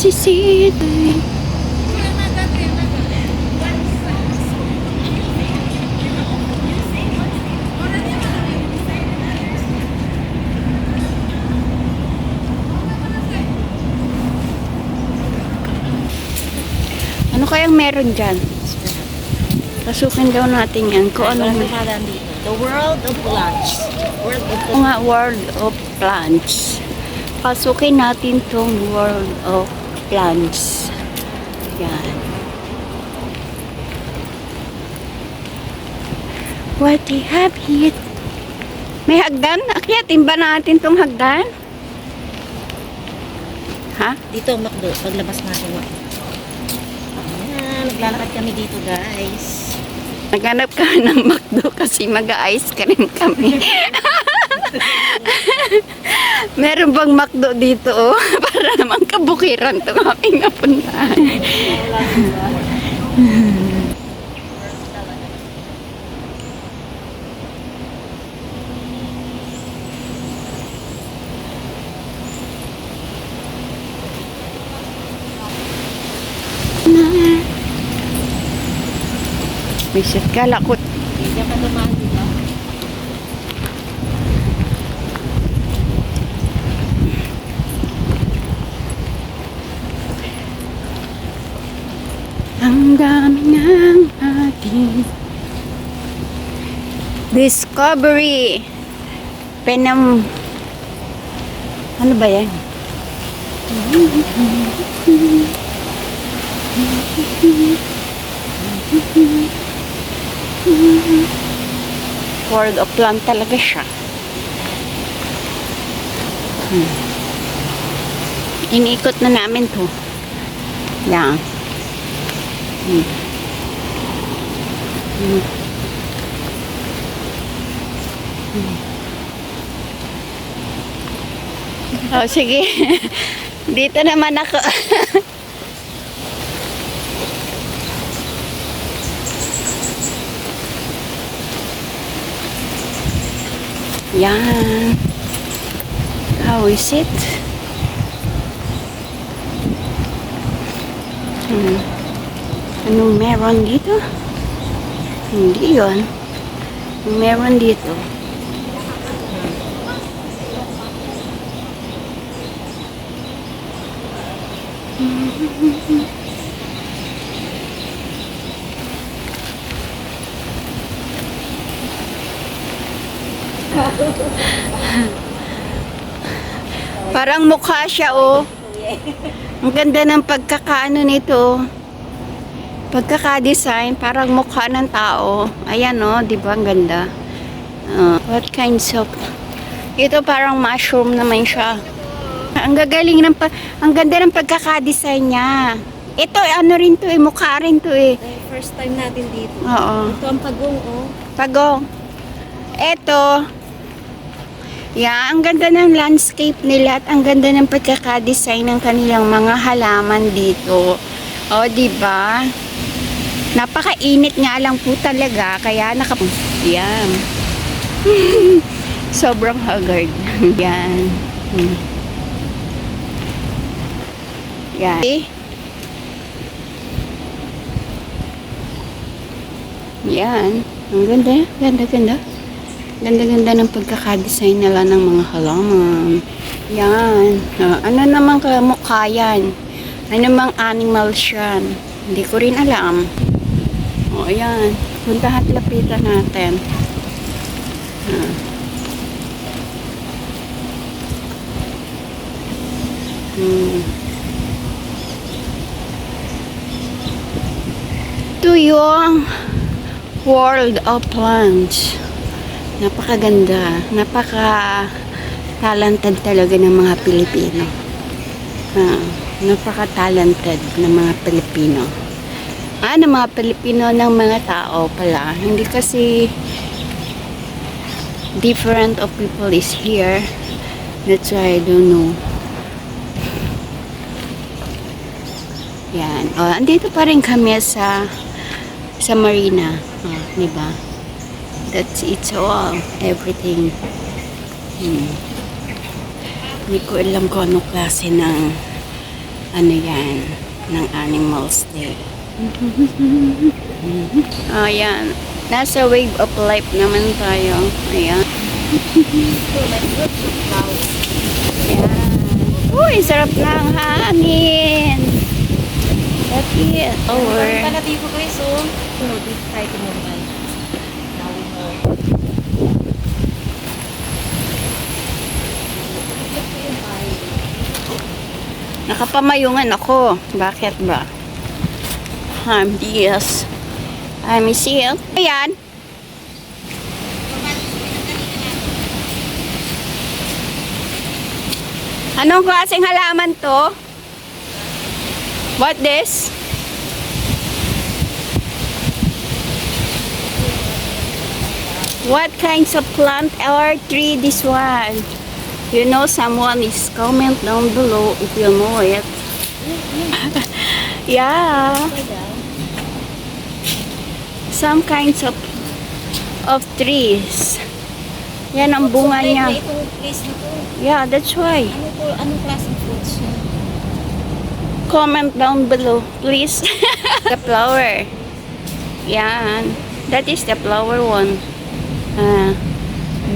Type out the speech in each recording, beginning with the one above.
nagsisisi. Ano kayang meron dyan? Pasukin daw natin yan kung ano? The World of Lunch. World of Ito nga, World of Plants. Pasukin natin tong World of Plants. Yan. What do you have here? May hagdan? Akyatin ba natin tong hagdan? Ha? Dito, Macdo. Paglabas natin, Macdo. Ayan, naglalakad kami dito, guys. Naghanap ka ng McDo kasi mag-ice cream kami. Meron bang McDo dito oh? Para naman kabukiran to aming napuntahan. Bisit kala ko Diyan ka naman, di ba? Ang dami ng ating Discovery Penam Ano ba yan? World of Plant talaga siya. Hmm. Iniikot na namin to. Yan. Hmm. Hmm. Hmm. Oh, sige. Dito naman ako. Yan. How is it? Hmm. Anong meron dito? Hindi. Anong meron dito? Parang mukha siya, oh. Ang ganda ng pagkakaano nito. Pagkaka-design, parang mukha ng tao. Ayan, oh, di ba? Ang ganda. Uh, what kinds of... Ito parang mushroom naman siya. Ang gagaling ng pa- ang ganda ng pagkaka-design niya. Ito, ano rin to eh, mukha rin to eh. First time natin dito. Oo. Ito ang pagong, oh. Pagong. Ito. Yeah, ang ganda ng landscape nila at ang ganda ng pagkaka-design ng kanilang mga halaman dito. O, di ba? Napakainit nga lang po talaga kaya naka Yan. Sobrang haggard. Yan. Hmm. Yan. Yan. Ang ganda. Ganda, ganda. Ganda-ganda ng pagkakadesign nila ng mga halaman. Yan. Ah, ano naman kamukha yan? Ano mang animals yan? Hindi ko rin alam. O, ayan. Punta at lapitan natin. Ah. Hmm. Yung World of Plants. Napakaganda. Napaka talented talaga ng mga Pilipino. Ah, napaka-talented ng mga Pilipino. Ah, ng mga Pilipino ng mga tao pala. Hindi kasi different of people is here. That's why I don't know. Yan. O, andito pa rin kami sa sa marina. Oh, di ba? That's it's all. Everything. Hmm. Ko alam kung anong klase ng ano yan, ng Animals Day. Ayan. Nasa wave of life naman tayo. Ayan. Ayan. Uy, sarap ng hangin. Tapi, over. Pala dito guys, oh. So, dito tayo know. Nakapamayungan ako. Bakit ba? I'm yes. I'm seal. Ayan. Anong klaseng halaman to? What this? What kinds of plant or tree this one? You know someone is comment down below if you know it. yeah. Some kinds of of trees. Yan ang bunga niya. Yeah, that's why. Ano anong klaseng fruits? Comment down below, please. the flower. Yan. That is the flower one. Uh,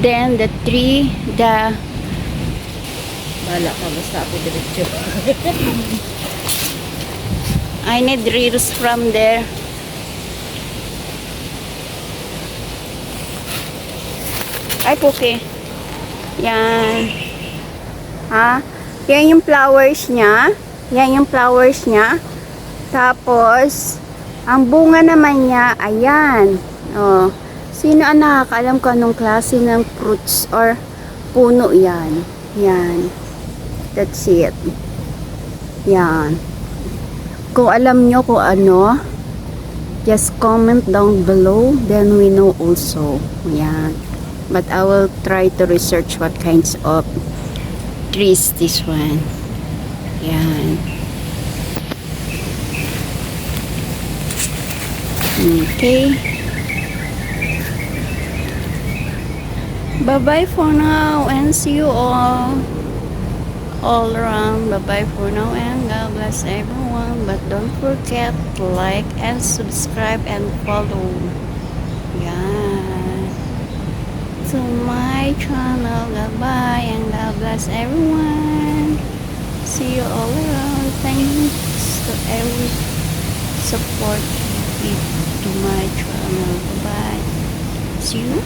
then the tree, the Bala ka, basta ako diretso. I need reels from there. Ay, puki. Yan. Ha? Yan yung flowers niya. Yan yung flowers niya. Tapos, ang bunga naman niya, ayan. Oh. Sino ang nakakaalam kung anong klase ng fruits or puno yan? Yan. That's it. Yan. Kung alam nyo kung ano, just comment down below, then we know also. Yan. But I will try to research what kinds of trees this one. Okay. Bye-bye for now and see you all all around. Bye-bye for now and God bless everyone. But don't forget to like and subscribe and follow. Yeah. To my channel. Goodbye and God bless everyone. See you all around. Thanks to every support you give to my channel. Bye-bye. See you.